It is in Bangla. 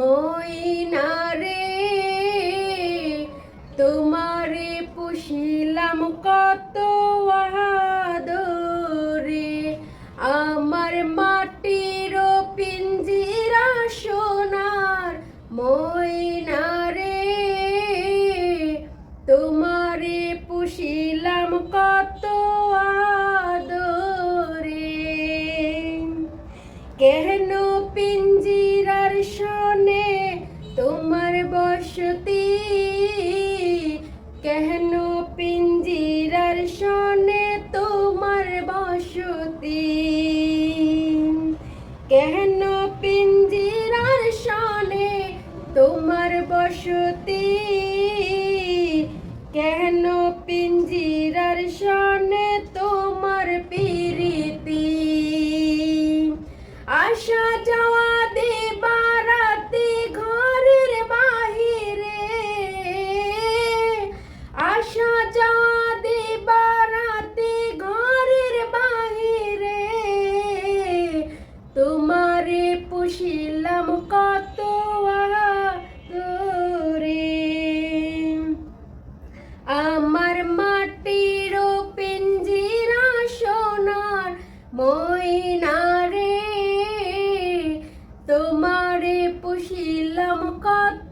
ময়নারে তোমারে পুষিলাম কত আদরে আমার মাটির পিঞ্জিরা সোনার ময়নারে তোমারে পুষিলাম কত আদরে কেন পিঞ্জিরার শোনে তোমার বসতি। কেন পিঞ্জিরার শোনে তোমার বসতি? কেন পিঞ্জিরার শোনে তোমার বসতি? কেন পিঞ্জিরার পুষিলাম কত রে আমার মাটির পিঞ্জিরা সোনার ময়নারে তোমারে পুষিলাম কত